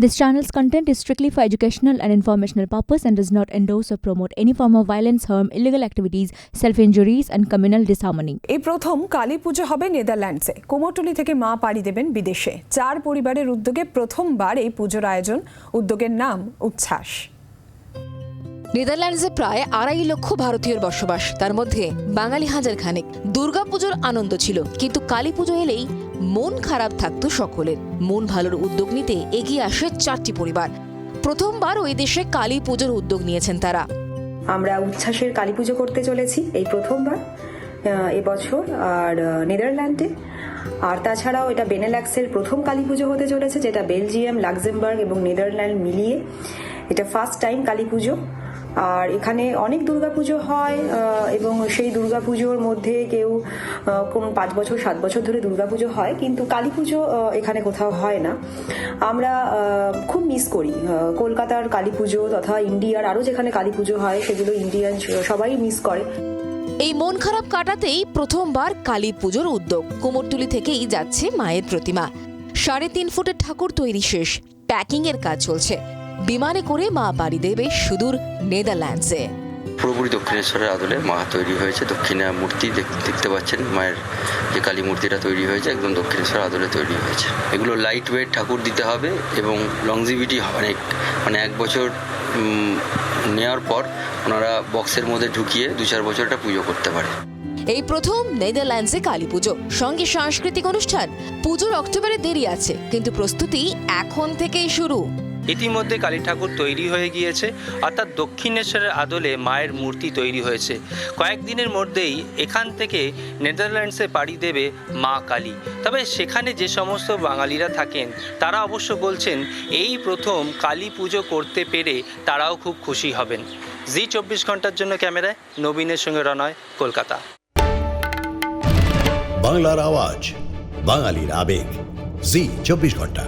This channel's content is strictly for educational and informational purpose and does not endorse or promote any form of violence, harm, illegal activities, self-injuries and communal disharmony. এই প্রথম কালী পুজো হবে নেদারল্যান্ডসে কুমোরটুলি থেকে মা পাড়ি দেবেন বিদেশে চার পরিবারের উদ্যোগে প্রথমবার এই পুজোর আয়োজন উদ্যোগের নাম উচ্ছ্বাস নেদারল্যান্ডসে প্রায় আড়াই লক্ষ ভারতীয়র বসবাস। তার মধ্যে বাঙালি হাজার খানেক। দুর্গাপুজোর আনন্দ ছিল, কিন্তু কালী পুজো এলেই মন খারাপ থাকতো সকলের। মন ভালোর উদ্যোগ নিতে এগিয়ে আসে চারটি পরিবার। প্রথমবার ওই দেশে কালী পুজোর উদ্যোগ নিয়েছেন তারা। আমরা উচ্ছ্বাসের কালী পুজো করতে চলেছি এই প্রথমবার এবছর আর নেদারল্যান্ডে। আর তাছাড়াও এটা বেনেল্যাক্সের প্রথম কালী পুজো হতে চলেছে, যেটা বেলজিয়াম, লাক্সেমবার্গ এবং নেদারল্যান্ড মিলিয়ে এটা ফার্স্ট টাইম কালী পুজো আর এখানে অনেক দুর্গাপুজো হয় এবং সেই দুর্গাপুজোর মধ্যে কেউ কোন পাঁচ বছর, সাত বছর ধরে দুর্গাপুজো হয়, কিন্তু কালী পুজো এখানে কোথাও হয় না। আমরা খুব মিস করি কলকাতার কালী পুজো তথা ইন্ডিয়ার আরও যেখানে কালী পুজো হয়, সেগুলো ইন্ডিয়ান সবাই মিস করে। এই মন খারাপ কাটাতেই প্রথমবার কালী পুজোর উদ্যোগ। কোমরটুলি থেকেই যাচ্ছে মায়ের প্রতিমা। সাড়ে তিন ফুটের ঠাকুর তৈরি শেষ। প্যাকিং এর কাজ চলছে। বিমানে করে মা পাড়ি দেবে সুদূর নেদারল্যান্ডসে। পুরোপুরি দক্ষিণেশ্বরের আদলে মা তৈরি হয়েছে। দক্ষিণা মূর্তি দেখ- দেখতে পাচ্ছেন মায়ের যে কালী মূর্তিটা তৈরি হয়েছে একদম দক্ষিণেশ্বর আদলে তৈরি হয়েছে। এগুলো লাইট ওয়েট ঠাকুর দিতে হবে এবং লংজিভিটি অনেক মানে এক বছর নেওয়ার পর ওনারা বক্সের মধ্যে ঢুকিয়ে দু চার বছর এটা পুজো করতে পারে। এই প্রথম নেদারল্যান্ডসে কালী পুজো। সঙ্গে সাংস্কৃতিক অনুষ্ঠান। পুজোর অক্টোবরে দেরি আছে কিন্তু প্রস্তুতি এখন থেকেই শুরু। ইতিমধ্যে কালী ঠাকুর তৈরি হয়ে গিয়েছে, অর্থাৎ দক্ষিণেশ্বরের আদলে মায়ের মূর্তি তৈরি হয়েছে। কয়েকদিনের মধ্যেই এখান থেকে নেদারল্যান্ডসে পাড়ি দেবে মা কালী। তবে সেখানে যে সমস্ত বাঙালিরা থাকেন, তারা অবশ্য বলছেন, এই প্রথম কালী পুজো করতে পেরে তারাও খুব খুশি হবেন। জি চব্বিশ ঘণ্টার জন্য ক্যামেরায় নবীনের সঙ্গে রনয়, কলকাতা। বাংলার আওয়াজ, বাঙালির আবেগ। জি চব্বিশ ঘণ্টা।